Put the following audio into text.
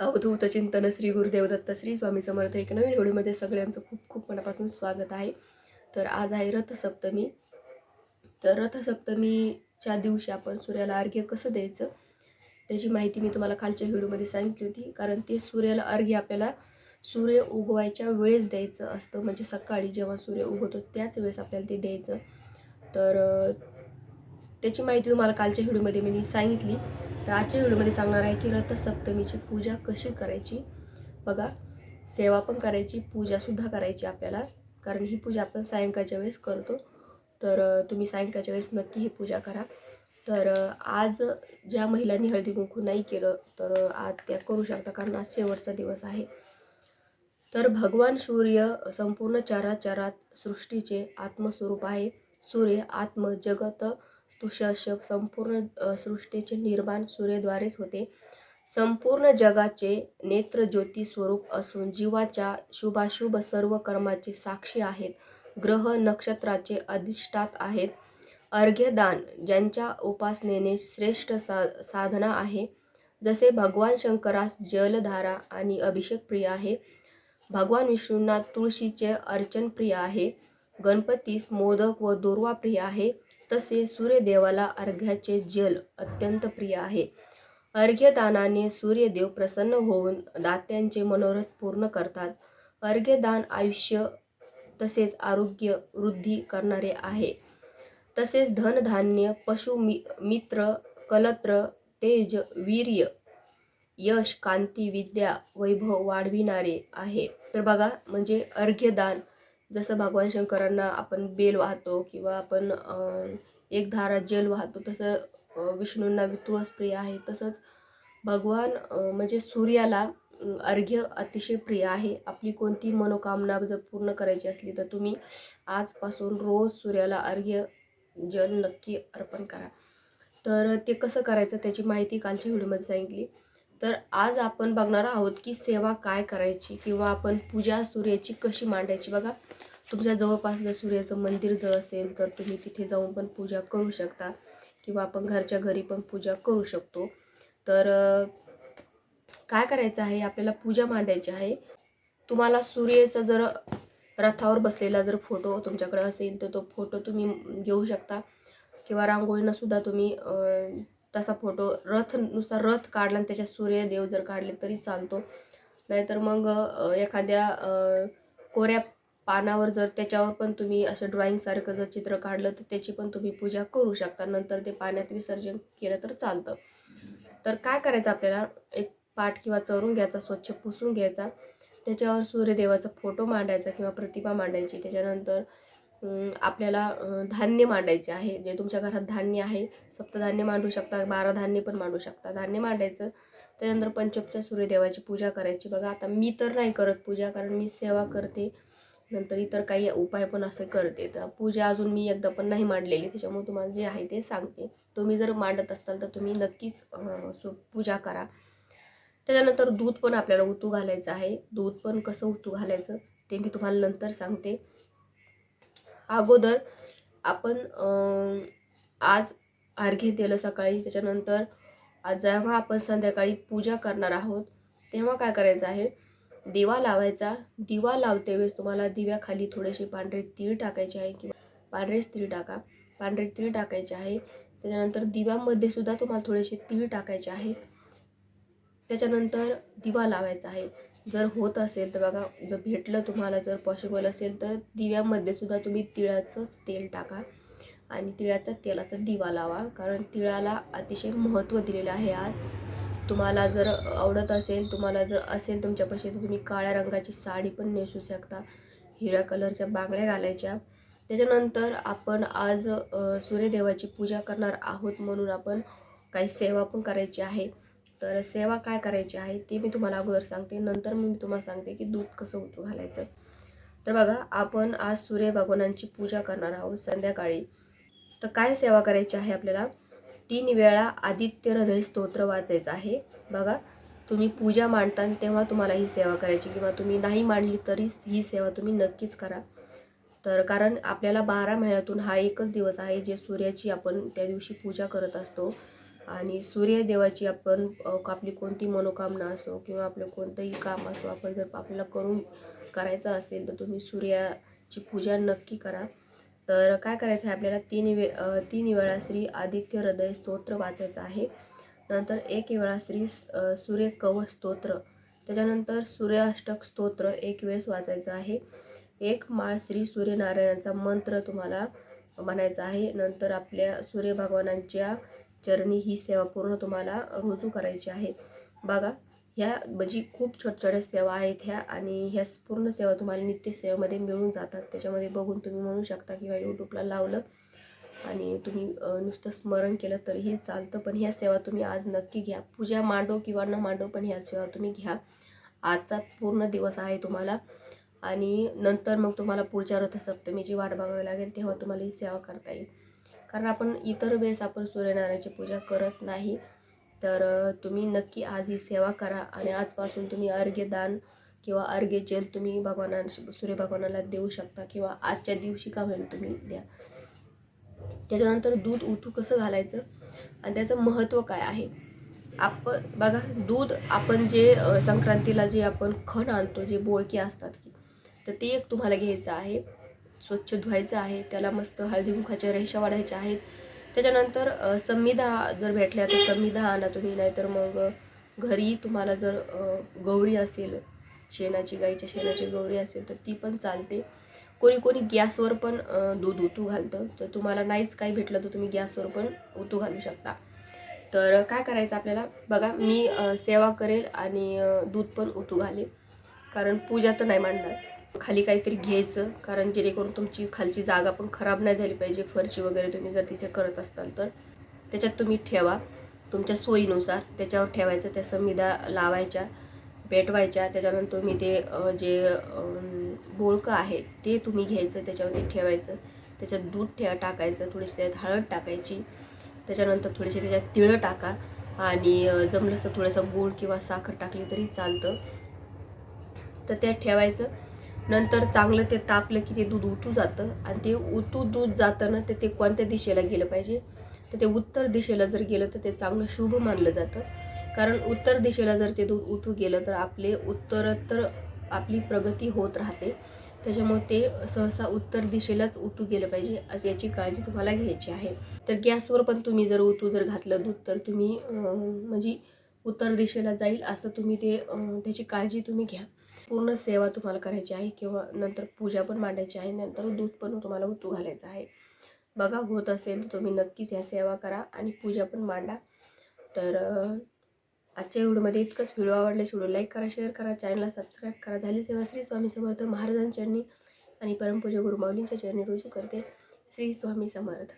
अवधूत चिंतन श्री गुरुदेव दत्त श्री स्वामी समर्थ एक नवीन व्हिडिओमध्ये सगळ्यांचं खूप खूप मनापासून स्वागत आहे. तर आज आहे रथसप्तमी. तर रथसप्तमीच्या दिवशी आपण सूर्याला अर्घ्य कसं द्यायचं त्याची माहिती मी तुम्हाला खालच्या व्हिडिओमध्ये सांगितली होती. कारण ते सूर्याला अर्घ्य आपल्याला सूर्य उगवायच्या वेळेस द्यायचं असतं. म्हणजे सकाळी जेव्हा सूर्य उगवतो त्याच वेळेस आपल्याला ते द्यायचं. तर त्याची माहिती तुम्हाला कालच्या व्हिडिओमध्ये मी सांगितली. तर आजच्या व्हिडिओमध्ये सांगणार आहे की रथसप्तमीची पूजा कशी करायची? बघा सेवा पण करायची पूजासुद्धा करायची आपल्याला. कारण ही पूजा आपण सायंकाळच्या वेळेस करतो. तर तुम्ही सायंकाळच्या वेळेस नक्की ही पूजा करा. तर आज ज्या महिलांनी हळदी कुंकू नाही केलं तर आज त्या करू शकता कारण आज शेवटचा दिवस आहे. तर भगवान सूर्य संपूर्ण चराचरात सृष्टीचे आत्मस्वरूप आहे. सूर्य आत्म जगत तुषश संपूर्ण सृष्टीचे निर्माण सूर्यद्वारेच होते. संपूर्ण जगाचे नेत्र ज्योती स्वरूप असून जीवाच्या शुभाशुभ सर्व कर्माचे साक्षी आहेत. ग्रह नक्षत्राचे अधिष्ठात आहेत. अर्घ्यदान ज्यांच्या उपासनेने श्रेष्ठ सा साधना आहे. जसे भगवान शंकरास जलधारा आणि अभिषेक प्रिय आहे. भगवान विष्णूंना तुळशीचे अर्चन प्रिय आहे. गणपतीस मोदक व दुर्वा प्रिय आहे. तसे सूर्यदेवाला अर्घ्याचे जल अत्यंत प्रिय आहे. अर्घ्यदानाने सूर्यदेव प्रसन्न होऊन दात्यांचे मनोरथ पूर्ण करतात. अर्घ्यदान आयुष्य तसेच आरोग्य वृद्धी करणारे आहे. तसेच धनधान्य पशु मि मित्र कलत्र तेज वीर्य यश कांती विद्या वैभव वाढविणारे आहे. तर बघा म्हणजे अर्घ्यदान जसं भगवान शंकरांना आपण बेल वाहतो किंवा आपण एक धारा जल वाहतो तसं विष्णूंना तुळस प्रिय आहे. तसंच भगवान म्हणजे सूर्याला अर्घ्य अतिशय प्रिय आहे. आपली कोणती मनोकामना जर पूर्ण करायची असली तर तुम्ही आजपासून रोज सूर्याला अर्घ्य जल नक्की अर्पण करा. तर ते कसं करायचं त्याची माहिती कालच्या व्हिडिओमध्ये सांगितली. तर आज आपण बघणार आहोत की सेवा काय करायची किंवा आपण पूजा सूर्याची कशी मांडायची. बघा तुमच्या जवळपास जर सूर्याचं मंदिर जर असेल तर तुम्ही तिथे जाऊन पण पूजा करू शकता किंवा आपण घरच्या घरी पण पूजा करू शकतो. तर काय करायचं आहे? आपल्याला पूजा मांडायची आहे. तुम्हाला सूर्याचा जर रथावर बसलेला जर फोटो तुमच्याकडे असेल तर तो फोटो तुम्ही घेऊ शकता किंवा रांगोळीनंसुद्धा तुम्ही तसा फोटो रथ नुसता रथ काढला आणि त्याच्यात सूर्यदेव जर काढले तरी चालतो. नाहीतर मग एखाद्या कोऱ्या पानावर जर त्याच्यावर पण तुम्ही असं ड्रॉइंगसारखं जर चित्र काढलं तर त्याची पण तुम्ही पूजा करू शकता. नंतर ते पाण्यात विसर्जन केलं तर चालतं. तर काय करायचं आपल्याला? एक पाट किंवा चरून घ्यायचा स्वच्छ पुसून घ्यायचा. त्याच्यावर सूर्यदेवाचा फोटो मांडायचा किंवा प्रतिमा मांडायची. त्याच्यानंतर आपल्याला धान्य मांडायचे आहे. जे तुमच्या घरात धान्य आहे सप्तधान्य मांडू शकता बारा धान्य पण मांडू शकता. धान्य मांडायचं त्याच्यानंतर पंचपच्या सूर्यदेवाची पूजा करायची. बघा आता मी तर नाही करत पूजा कारण मी सेवा करते. नंतर इतर काही उपाय पण असे करते. तर पूजा अजून मी एकदा पण नाही मांडलेली. त्याच्यामुळे तुम्हाला जे आहे ते सांगते. तुम्ही जर मांडत असाल तर तुम्ही नक्कीच सु पूजा करा. त्याच्यानंतर दूध पण आपल्याला उतू घालायचं आहे. दूध पण कसं उतू घालायचं ते मी तुम्हाला नंतर सांगते. अगोदर आपण आज अर्घ्य दिलं सकाळी. त्याच्यानंतर आज जेव्हा आपण संध्याकाळी पूजा करणार आहोत तेव्हा काय करायचं आहे? दिवा लावायचा. दिवा लावते वेळेस तुम्हाला दिव्याखाली थोडेसे पांढरे तीळ टाकायचे आहे किंवा पांढरेच तीळ टाका. पांढरे तीळ टाकायचे आहे. त्याच्यानंतर दिव्यामध्ये सुद्धा तुम्हाला थोडेसे तीळ टाकायचे आहे. त्याच्यानंतर दिवा लावायचा आहे. जर होत असेल तर बघा जर भेटलं तुम्हाला जर पॉसिबल असेल तर दिव्यामध्ये सुद्धा तुम्ही तिळाचंच तेल टाका आणि तिळाचा तेलाचा दिवा लावा. कारण तिळाला अतिशय महत्त्व दिलेलं आहे आज. तुम्हाला जर आवडत असेल तुम्हाला जर असेल तुमच्यापाशी तर तुम्ही काळ्या रंगाची साडी पण नेसू शकता. हिरव्या कलरच्या बांगड्या घालायच्या. त्याच्यानंतर आपण आज सूर्यदेवाची पूजा करणार आहोत म्हणून आपण काही सेवा पण करायची आहे. तर सेवा काय करायची आहे ते मी तुम्हाला अगोदर सांगते. नंतर मी तुम्हाला सांगते की दूध कसं उतू घालायचं. तर बघा आपण आज सूर्य भगवानांची पूजा करणार आहोत संध्याकाळी. तर काय सेवा करायची आहे आपल्याला? तीन वेळा आदित्य हृदय स्तोत्र वाचायचं आहे. बघा तुम्ही पूजा मांडता तेव्हा तुम्हाला ही सेवा करायची किंवा तुम्ही नाही मांडली तरी ही सेवा तुम्ही नक्कीच करा. तर कारण आपल्याला बारा महिन्यातून हा एकच दिवस आहे जे सूर्याची आपण त्या दिवशी पूजा करत असतो. आणि सूर्यदेवाची आपण आपली कोणती मनोकामना असो किंवा आपलं कोणतंही काम असो आपण जर आपल्याला करून करायचं असेल तर तुम्ही सूर्याची पूजा नक्की करा. तर काय करायचं आहे आपल्याला तीन वे तीन वेळा श्री आदित्य हृदय स्तोत्र वाचायचं आहे. नंतर एक वेळा श्री सूर्य कवच स्तोत्र. त्याच्यानंतर सूर्याष्टक स्तोत्र एक वेळेस वाचायचं आहे. एक माळ श्री सूर्यनारायणाचा मंत्र तुम्हाला म्हणायचा आहे. नंतर आपल्या सूर्य भगवानांच्या चरणी ही सेवा पूर्ण तुम्हाला रुजू करायची आहे. बघा ह्या म्हणजे खूप छोट्या सेवा आहेत ह्या आणि ह्या पूर्ण सेवा तुम्हाला नित्यसेवेमध्ये मिळून जातात. त्याच्यामध्ये बघून तुम्ही म्हणू शकता किंवा यूट्यूबला लावलं आणि तुम्ही नुसतं स्मरण केलं तरीही चालतं. पण ह्या सेवा तुम्ही आज नक्की घ्या. पूजा मांडो किंवा न मांडो पण ह्या सेवा तुम्ही घ्या. आजचा पूर्ण दिवस आहे तुम्हाला आणि नंतर मग तुम्हाला पुढच्या रथसप्तमीची वाट बघावी लागेल तेव्हा तुम्हाला ही सेवा करता येईल. कारण आपण इतर वेळेस आपण सूर्यनारायणाची पूजा करत नाही तर तुम्ही नक्की आज ही सेवा करा आणि आजपासून तुम्ही अर्घ्यदान किंवा अर्घ्य जल तुम्ही भगवाना सूर्य भगवानाला देऊ शकता किंवा आजच्या दिवशी का म्हणून तुम्ही द्या. त्याच्यानंतर दूध उतू कसं घालायचं आणि त्याचं महत्त्व काय आहे? आपण बघा दूध आपण जे संक्रांतीला जे आपण खण आणतो जे बोळके असतात की तर ते एक तुम्हाला घ्यायचं आहे. स्वच्छ धुवायचं आहे त्याला मस्त हळदी मुखाच्या रेषा वाढायच्या आहेत. त्याच्यानंतर अ, संमिधा जर भेटल्या तर संमिधा आणा तुम्ही नाहीतर मग घरी तुम्हाला जर गौरी असेल शेणाची गाईच्या शेणाची गौरी असेल तर ती पण चालते. कोणी कोणी गॅसवर पण दूध उतू घालतं. तर तुम्हाला नाहीच काही भेटलं तर तुम्ही गॅसवर पण उतू घालू शकता. तर काय करायचं आपल्याला? बघा मी सेवा करेल आणि दूध पण उतू घालेल. कारण पूजा तर नाही मांडणार. खाली काहीतरी घ्यायचं कारण जेणेकरून तुमची खालची जागा पण खराब नाही झाली पाहिजे फरची वगैरे तुम्ही जर तिथे करत असाल तर. त्याच्यात तुम्ही ठेवा. तुमच्या सोयीनुसार त्याच्यावर ठेवायचं त्या समिधा लावायच्या पेटवायच्या. त्याच्यानंतर तुम्ही ते जे बोळकं आहे ते तुम्ही घ्यायचं त्याच्यावरती ठेवायचं. त्याच्यात दूध ठेवा टाकायचं थोडीशी त्यात हळद टाकायची. त्याच्यानंतर थोडीशी त्याच्यात तिळं टाका. आणि जमलं जमलंच तर थोडंसं गूळ किंवा साखर टाकली तरी चालतं. तर ते ठेवायचं. नंतर चांगलं ते तापलं की ते दूध उतू जातं. आणि ते उतू दूध जातं ना तर ते कोणत्या दिशेला गेलं पाहिजे? तर ते उत्तर दिशेला जर गेलं तर ते चांगलं शुभ मानलं जातं. कारण उत्तर दिशेला जर ते दूध उतू गेलं तर आपले उत्तरोत्तर आपली प्रगती होत राहते. त्याच्यामुळे ते सहसा उत्तर दिशेलाच उतू गेलं पाहिजे अशी याची काळजी तुम्हाला घ्यायची आहे. तर गॅसवर पण तुम्ही जर उतू जर घातलं दूध तर तुम्ही म्हणजे उत्तर दिशेला जाईल असं तुम्ही ते त्याची काळजी तुम्ही घ्या. पूर्ण सेवा तुम्हाला करायची आहे किंवा नंतर पूजा पण मांडायची आहे नंतर दूध पण तुम्हाला उतू घालायचं आहे. बघा होत असेल तर तुम्ही नक्कीच ह्या सेवा करा आणि पूजा पण मांडा. तर आजच्या व्हिडिओमध्ये इतकंच. व्हिडिओ आवडल्यास व्हिडिओ लाईक करा शेअर करा चॅनलला सबस्क्राईब करा. झाली सेवा श्री स्वामी समर्थ महाराजांच्या चरणी आणि परमपूजा गुरुमाऊलींच्या चरणी रुजू करते. श्री स्वामी समर्थ.